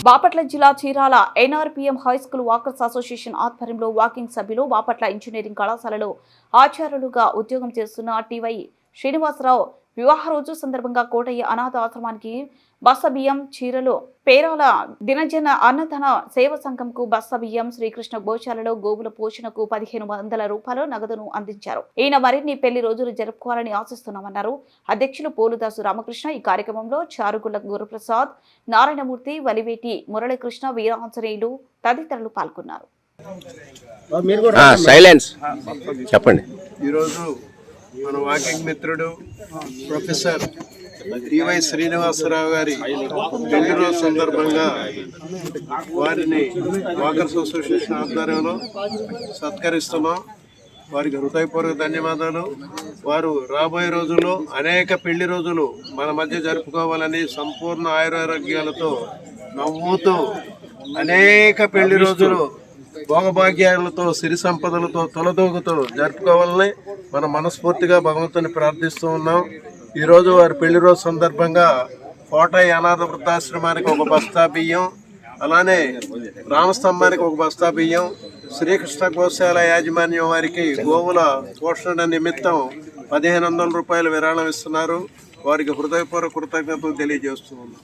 బాపట్ల జిల్లా Chirala NRPM high school walkers association ఆధ్వర్యంలో walking సభ్యులు బాపట్ల ఇంజనీరింగ్ కళాశాలలో ఆచార్యులుగా ఉద్యోగం చేస్తున్న టీవై శ్రీనివాసరావు వివాహ రోజు సందర్భంగా కోటయ్య అనాథ ఆశ్రమానికి బస్స బియ్యం చీరలు పేరాల దినజన అన్నదాన సేవ సంఘంకు బస్స బియ్యం శ్రీకృష్ణ గోశాలలో గోవుల పోషణకు పదిహేను వందల రూపాయల నగదును అందించారు. ఈయన మరిన్ని పెళ్ళి రోజులు జరుపుకోవాలని ఆశిస్తున్నామన్నారు. అధ్యక్షులు పోలుదాసు రామకృష్ణ ఈ కార్యక్రమంలో చారుగుల గురుప్రసాద్ నారాయణమూర్తి వలివేటి మురళీకృష్ణ వీరాంజనేయులు తదితరులు పాల్గొన్నారు. చెప్పండి. ఈరోజు మన వాకింగ్ మిత్రుడు ప్రొఫెసర్ డివై శ్రీనివాసరావు గారి పెళ్ళి సందర్భంగా వారిని వాకర్స్ అసోసియేషన్ ఆధ్వర్యంలో సత్కరిస్తున్నాం. వారికి హృదయపూర్వక ధన్యవాదాలు. వారు రాబోయే రోజుల్లో అనేక పెళ్ళి రోజులు మన మధ్య జరుపుకోవాలని సంపూర్ణ ఆయురారోగ్యాలతో నవ్వుతూ అనేక పెళ్ళి రోజులు భోగభాగ్యాలతో సిరి సంపదలతో తొలదూగుతూ జరుపుకోవాలని మనం మనస్ఫూర్తిగా భగవంతుని ప్రార్థిస్తూ ఉన్నాం. ఈరోజు వారి పెళ్ళి రోజు సందర్భంగా కోటయ్య అనాథ వృద్ధాశ్రమానికి ఒక బస్తా బియ్యం అలానే రామస్తంభానికి ఒక బస్తా బియ్యం శ్రీకృష్ణ గోశాల యాజమాన్యం వారికి గోవుల పోషణ నిమిత్తం పదిహేను వందల రూపాయలు విరాళం ఇస్తున్నారు. వారికి హృదయపూర్వక కృతజ్ఞతలు తెలియజేస్తూ ఉన్నాం.